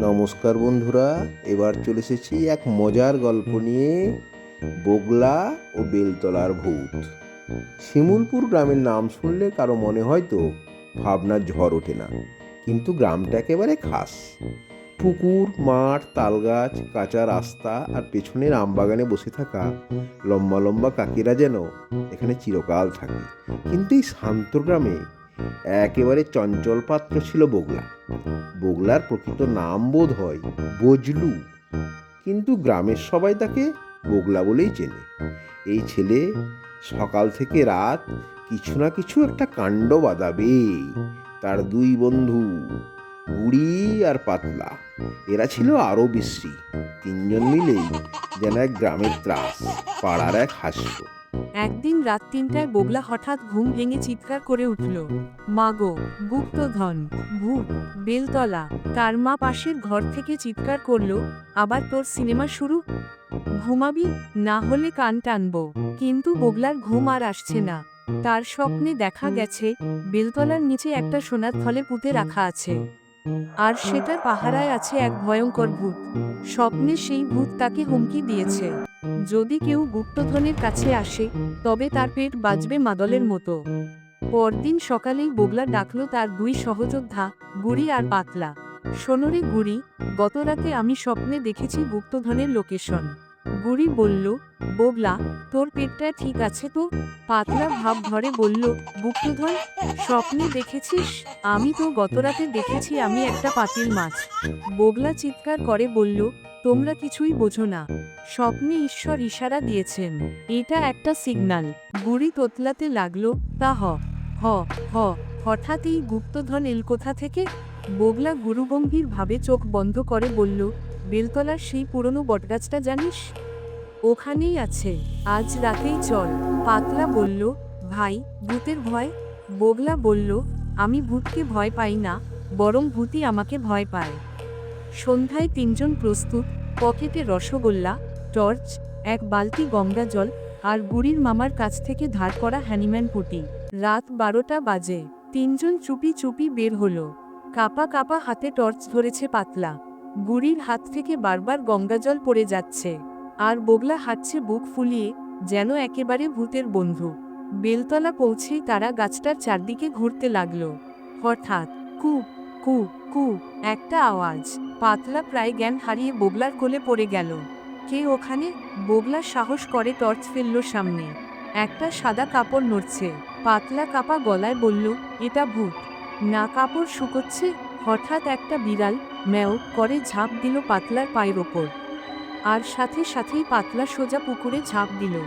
নমস্কার বন্ধুরা, এবার চলে এসেছি এক মজার গল্প নিয়ে, বগলা ও বেলতলার ভূত। শিমুলপুর গ্রামের নাম শুনলে কারও মনে হয় তো, ভাবনার ঝড় ওঠে না। কিন্তু গ্রামটা একেবারে খাস। পুকুর, মাঠ, তালগাছ, কাঁচা রাস্তা আর পেছনের আমবাগানে বসে থাকা লম্বা লম্বা কাকিরা যেন এখানে চিরকাল থাকে। কিন্তু এই শান্ত গ্রামে একেবারে চঞ্চল পাত্র ছিল বগলা। বগলার প্রকৃত নাম বোধ হয় বজলু। কিন্তু গ্রামের সবাই তাকে বগলা বলেই চেনে। এই ছেলে সকাল থেকে রাত কিছু না কিছু একটা কাণ্ড বাঁধাবে। তার দুই বন্ধু, বুড়ি আর পাতলা। এরা ছিল আরও বিশ্রী। তিনজন মিলেই যেন এক গ্রামের ত্রাস, পাড়ার এক হাস্য। একদিন রাত তিনটায় বগলা হঠাৎ ঘুম ভেঙে চিৎকার করে উঠল, মাগো, গুপ্তধন, ভূত, বেলতলা তার মা পাশের ঘর থেকে চিৎকার করল, আবার তোর সিনেমা শুরু? ঘুমাবি, না হলে কান টানবো, কিন্তু বগলার ঘুম আর আসছে না। তার স্বপ্নে দেখা গেছে, বেলতলার নিচে একটা সোনার থলে পুঁতে রাখা আছে। আর সেটার পাহারায় আছে এক ভয়ঙ্কর ভূত। স্বপ্নে সেই ভূত তাকে হুমকি দিয়েছে। যদি কেউ গুপ্তধনের কাছে আসে, তবে তার পেট বাজবে মাদলের মতো। পরদিন সকালেই বগলা ডাকলো তার দুই সহযোদ্ধা গুড়ি আর পাতলা। সোনরে গুড়ি গতরাতে আমি স্বপ্নে দেখেছি গুপ্তধনের লোকেশন। গুড়ি বলল, বগলা, তোর পেটটা ঠিক আছে তো? পাতলা ভাব ধরে বলল, গুপ্তধন, স্বপ্নে দেখেছিস? আমি তো গতরাতে দেখেছি আমি একটা পাতিল মাছ। বগলা চিৎকার করে বলল তোমরা কিছুই বোঝো না। স্বপ্নে ঈশ্বর ইশারা দিয়েছেন। এটা একটা সিগন্যাল বুড়ি তোতলাতে লাগল, তা হ হ হ। হঠাৎ এই গুপ্তধন এল কোথা থেকে বগলা গুরুগম্ভীর ভাবে চোখ বন্ধ করে বলল, বেলতলার সেই পুরনো বটগাছটা জানিস? ওখানেই আছে। আজ রাতেই চল। পাতলা বলল, ভাই, ভূতের ভয়? বগলা বলল, আমি ভূতকে ভয় পাই না, বরং ভূতি আমাকে ভয় পায়। সন্ধ্যায় তিনজন প্রস্তুত, পকেটে রসগোল্লা, টর্চ, এক বালতি গঙ্গা জল আর বুড়ির মামার কাছ থেকে ধার করা হ্যানিম্যান পুটি। রাত বারোটা বাজে। তিনজন চুপি চুপি বের হলো। কাপা কাপা হাতে টর্চ ধরেছে পাতলা। বুড়ির হাত থেকে বারবার গঙ্গা জল পড়ে যাচ্ছে। আর বগলা হাঁটছে বুক ফুলিয়ে, যেন একেবারে ভূতের বন্ধু। বেলতলা পৌঁছেই তারা গাছটার চারদিকে ঘুরতে লাগল। হঠাৎ কু কু কু একটা আওয়াজ। পাতলা প্রায় জ্ঞান হারিয়ে বগলার কোলে পড়ে গেল। কে ওখানে? বগলা সাহস করে টর্চ ফেলল সামনে। একটা সাদা কাপড় নড়ছে। পাতলা কাপা গলায় বলল, এটা ভূত। না কাপড় শুকোচ্ছে? হঠাৎ একটা বিড়াল ম্যাও করে ঝাঁপ দিল পাতলার পায়ের ওপর। আর সাথে সাথেই পাতলা সোজা পুকুরে ঝাঁপ দিল।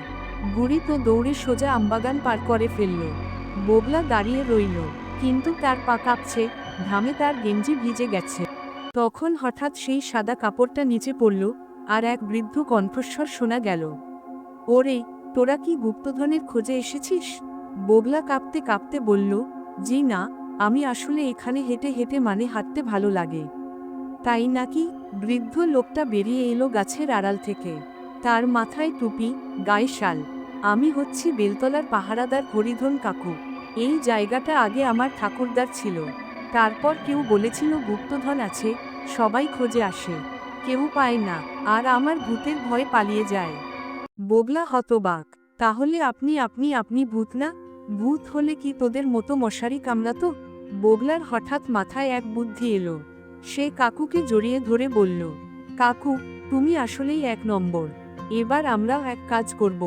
বুড়ি তো দৌড়ে সোজা আমবাগান পার করে ফেলল। বগলা দাঁড়িয়ে রইল। কিন্তু তার পা কাঁপছে। ঘামে তার গেঞ্জি ভিজে গেছে। তখন হঠাৎ সেই সাদা কাপড়টা নিচে পড়ল, আর এক বৃদ্ধ কণ্ঠস্বর শোনা গেল। ওরে, তোরা কি গুপ্তধনের খোঁজে এসেছিস? বগলা কাঁপতে কাঁপতে বলল, জি না, আমি আসলে এখানে হেঁটে হেঁটে মানে হাঁটতে ভালো লাগে। তাই নাকি? বৃদ্ধ লোকটা বেরিয়ে এলো গাছের আড়াল থেকে। তার মাথায় টুপি, গায়ে শাল। আমি হচ্ছি বেলতলার পাহারাদার হরিধন কাকু। এই জায়গাটা আগে আমার ঠাকুরদার ছিল। তারপর কেউ বলেছিল গুপ্তধন আছে, সবাই খোঁজে আসে। কেউ পায় না, আর আমার ভূতের ভয় পালিয়ে যায়। বগলা হতবাক, তাহলে আপনি আপনি আপনি ভূত না? ভূত হলে কি তোদের মতো মশারি কামড়াতো? বগলার হঠাৎ মাথায় এক বুদ্ধি এলো। সে কাকুকে জড়িয়ে ধরে বলল, কাকু, তুমি আসলেই এক নম্বর। এবার আমরাও এক কাজ করব।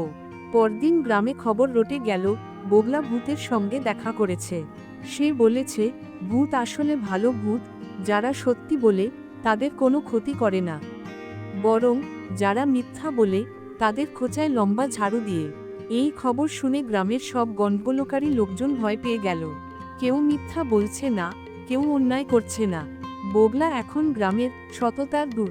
পরদিন গ্রামে খবর রটে গেল, বগলা ভূতের সঙ্গে দেখা করেছে। সে বলেছে, ভূত আসলে ভালো ভূত, যারা সত্যি বলে, তাদের কোনো ক্ষতি করে না। বরং, যারা মিথ্যা বলে, তাদের খোঁচায় লম্বা ঝাড়ু দিয়ে। এই খবর শুনে গ্রামের সব গণ্ডগোলকারী লোকজন ভয় পেয়ে গেল। কেউ মিথ্যা বলছে না, কেউ অন্যায় করছে না। বগলা এখন গ্রামের সততার দূত।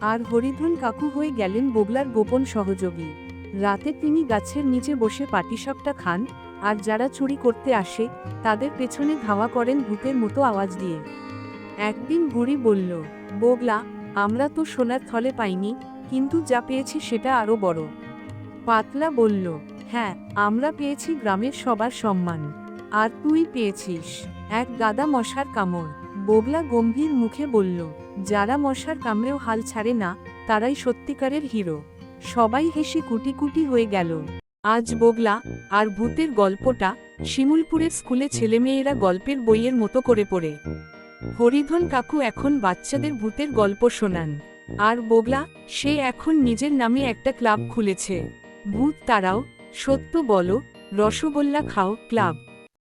আর হরিধন কাকু হয়ে গেলেন বগলার গোপন সহযোগী। রাতে তিনি গাছের নিচে বসে পাটিসাপটা খান আর যারা চুরি করতে আসে, তাদের পেছনে ধাওয়া করেন ভূতের মতো আওয়াজ দিয়ে। একদিন বুড়ি বলল, বগলা, আমরা তো সোনার থলে পাইনি, কিন্তু যা পেয়েছি সেটা আরও বড়। পাতলা বলল হ্যাঁ আমরা পেয়েছি গ্রামের সবার সম্মান। আর তুই পেয়েছিস। এক গাদা মশার কামড়। বগলা গম্ভীর মুখে বলল, যারা মশার কামড়েও হাল ছাড়ে না, তারাই সত্যিকারের হিরো। সবাই হেসে কুটি কুটি হয়ে গেল। আজ বগলা আর ভূতের গল্পটা শিমুলপুরের স্কুলে ছেলেমেয়েরা গল্পের বইয়ের মতো করে পড়ে। হরিধন কাকু এখন বাচ্চাদের ভূতের গল্প শোনান। আর বগলা, সে এখন নিজের নামে একটা ক্লাব খুলেছে। ভূত তারাও, সত্য বলো, রসগোল্লা খাও, ক্লাব।